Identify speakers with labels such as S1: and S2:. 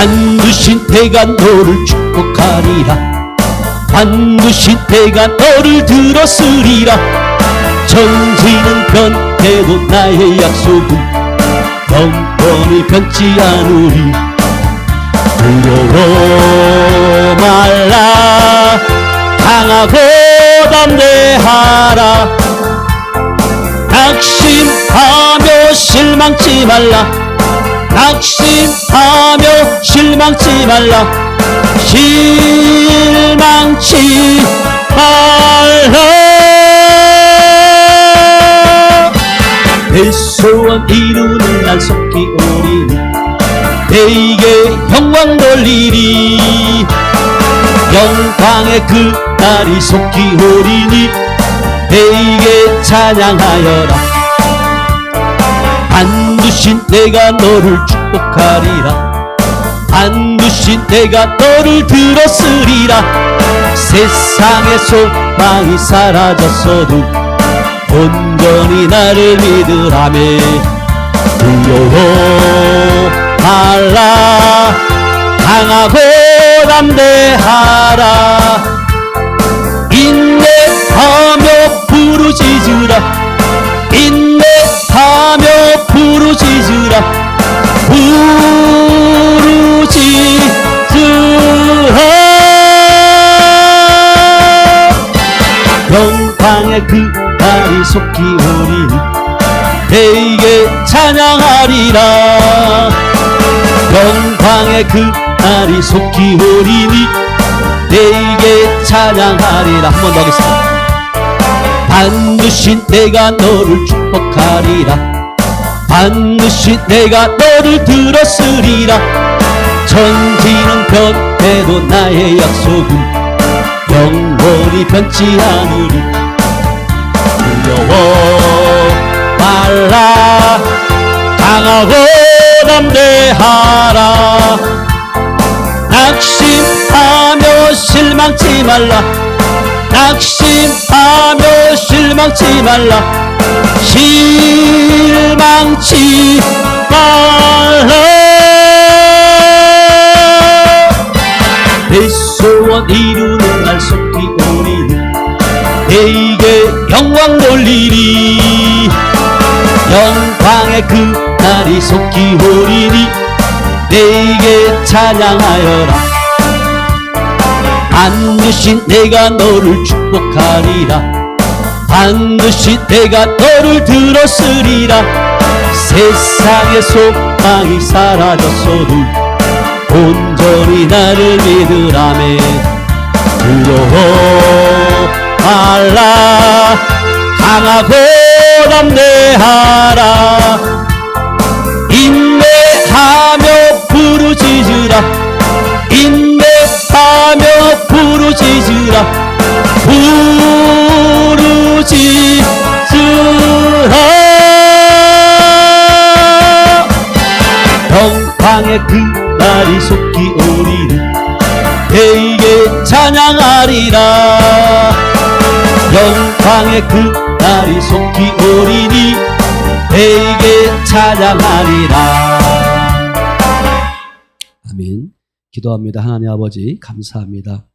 S1: 반드시 내가 너를 축복하리라. 반드시 내가 너를 들었으리라. 천지는 변해도 나의 약속은 영원히 변치 않으리. 두려워 말라. 강하고 담대하라. 낙심하며 실망치 말라 낙심하며 실망치 말라. 실망치 말라. 내 소원 이루는 날 속히 오리니 내게 영광 돌리리. 영광의 그 날이 속히 오리니. 내게 찬양하여라 반드시 내가 너를 축복하리라. 반드시 내가 너를 들었으리라. 세상의 소망이 사라졌어도 온전히 나를 믿으라매. 두려워 말라. 강하고 담대하라. 인내하며 부르짖으라 영광의 그 날이 속히 오리니 내게 찬양하리라. 영광의 그 날이 속히 오리니 내게 찬양하리라. 한 번 더 하겠습니다. 반드시 내가 너를 축복하리라. 반드시 내가 너를 들었으리라. 천지는 변해도 나의 약속은 영원히 변치 않으리 두려워. 말라. 강하고 담대하라. 낙심하며 실망치 말라. 낙심하며 실망치 말라. 실망치 말라. 내 소원 이루는 날 속히 오리니 내게 영광 돌리리 영광의 그 날이 속히 오리니 내게 찬양하여라. 반드시 내가 너를 축복하리라. 반드시 내가 너를 들었으리라. 세상의 소망이 사라졌어도 온전히 나를 믿으라매. 두려워 강하고 담대하라. 인내하며 부르짖으라. 인내하며 부르짖으라. 부르짖으라. 영광의 그 날이 속히 오리니 내게 찬양하리라. 영광의 그 날이 속히 오리니 내게 찬양하리라. 아멘. 기도합니다. 하나님 아버지 감사합니다